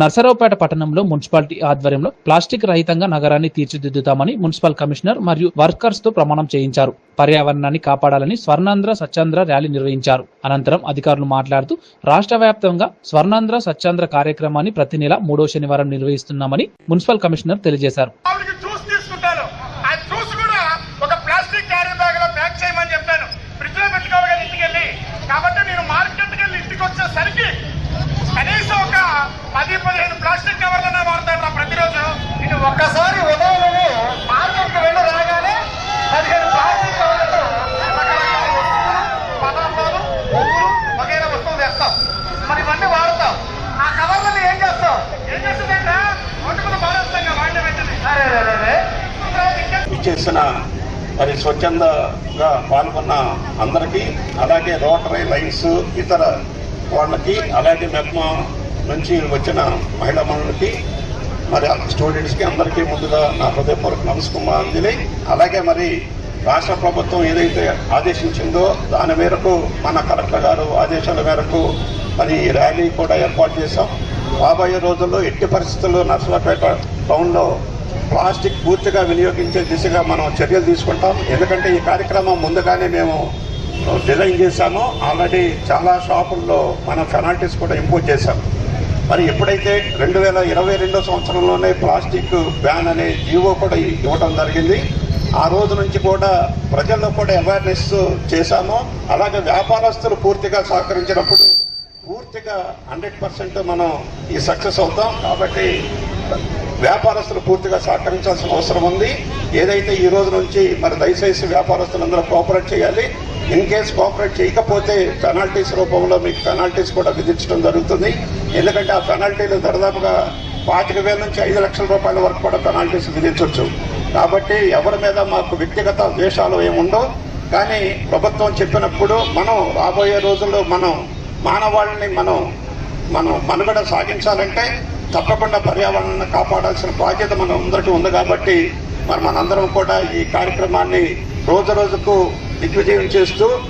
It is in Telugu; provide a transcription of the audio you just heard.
నర్సరావుపేట పట్టణంలో మున్సిపాలిటీ ఆధ్వర్యంలో ప్లాస్టిక్ రహితంగా నగరాన్ని తీర్చిదిద్దుతామని మున్సిపల్ కమిషనర్ మరియు వర్కర్స్తో ప్రమాణం చేయించారు. పర్యావరణాన్ని కాపాడాలని స్వర్ణాంధ్ర స్వచ్ఛాంధ్ర ర్యాలీ నిర్వహించారు. అనంతరం అధికారులు మాట్లాడుతూ రాష్ట్ర వ్యాప్తంగా స్వర్ణాంధ్ర స్వచ్ఛాంధ్ర కార్యక్రమాన్ని ప్రతి నెల మూడో శనివారం నిర్వహిస్తున్నామని మున్సిపల్ కమిషనర్ తెలియజేశారు. ప్లాస్టిక్ కవర్లనే వాడతాను ప్రతిరోజు. ఇది ఒక్కసారి ఉదయం మార్కెట్కి వెళ్ళి రాగానే పదిహేను ప్లాస్టిక్ కవర్లతో రకరకాల వస్తువులు పదార్థాలు ఉప్పులు వగైరా వస్తువులు తెస్తాం మరి ఇవన్నీ వాడతాం. ఆ కవర్లని ఏం చేస్తాం? ఏం చేస్తుందంటే వంటకులు మారేస్తాం కదా వాడిని పెట్టింది అరే ఇచ్చేసిన మరి స్వచ్ఛందంగా పాల్గొన్న అందరికీ అలాగే రోటరీ లైన్స్ ఇతర వాళ్ళకి అలాగే మెప్మా నుంచి వచ్చిన మహిళా మనులకి మరి స్టూడెంట్స్కి అందరికీ ముందుగా నా హృదయపూర్వక నమస్కారాంజలి అలాగే మరి రాష్ట్ర ప్రభుత్వం ఏదైతే ఆదేశించిందో దాని మేరకు మన కలెక్టర్ గారు ఆదేశాల మేరకు మరి ఈ ర్యాలీ కూడా ఏర్పాటు చేశాం. రాబోయే రోజుల్లో ఎట్టి పరిస్థితుల్లో నర్సులపేట టౌన్లో ప్లాస్టిక్ పూర్తిగా వినియోగించే దిశగా మనం చర్యలు తీసుకుంటాం. ఎందుకంటే ఈ కార్యక్రమం ముందుగానే మేము డిజైన్ చేశాము. ఆల్రెడీ చాలా షాపుల్లో మనం పెనాల్టీస్ కూడా ఇంపోజ్ చేశాం. మరి ఎప్పుడైతే రెండు వేల ఇరవై రెండో సంవత్సరంలోనే ప్లాస్టిక్ బ్యాన్ అనే జీవో కూడా ఇవ్వడం జరిగింది ఆ రోజు నుంచి కూడా ప్రజల్లో కూడా అవేర్నెస్ చేశాము. అలాగే వ్యాపారస్తులు పూర్తిగా సహకరించినప్పుడు పూర్తిగా హండ్రెడ్ పర్సెంట్ మనం ఈ సక్సెస్ అవుతాం. కాబట్టి వ్యాపారస్తులు పూర్తిగా సహకరించాల్సిన అవసరం ఉంది. ఏదైతే ఈ రోజు నుంచి మరి దయచేసి వ్యాపారస్తులందరూ కోఆపరేట్ చేయాలి ఇన్ కేస్ కోఆపరేట్ చేయకపోతే పెనాల్టీస్ రూపంలో మీకు పెనాల్టీస్ కూడా విధించడం జరుగుతుంది. ఎందుకంటే ఆ పెనాల్టీలు దాదాపుగా పాతిక వేల నుంచి ఐదు లక్షల రూపాయల వరకు కూడా పెనాల్టీస్ విధించవచ్చు కాబట్టి ఎవరి మీద మాకు వ్యక్తిగత ద్వేషాలు ఏముండో కానీ ప్రభుత్వం చెప్పినప్పుడు మనం రాబోయే రోజుల్లో మనం మానవాళిని మనం మనం మనుగడ సాగించాలంటే తప్పకుండా పర్యావరణాన్ని కాపాడాల్సిన బాధ్యత మన అందరికీ ఉంది కాబట్టి మరి మనందరం కూడా ఈ కార్యక్రమాన్ని రోజు రోజుకు దిగ్విజయం చేస్తూ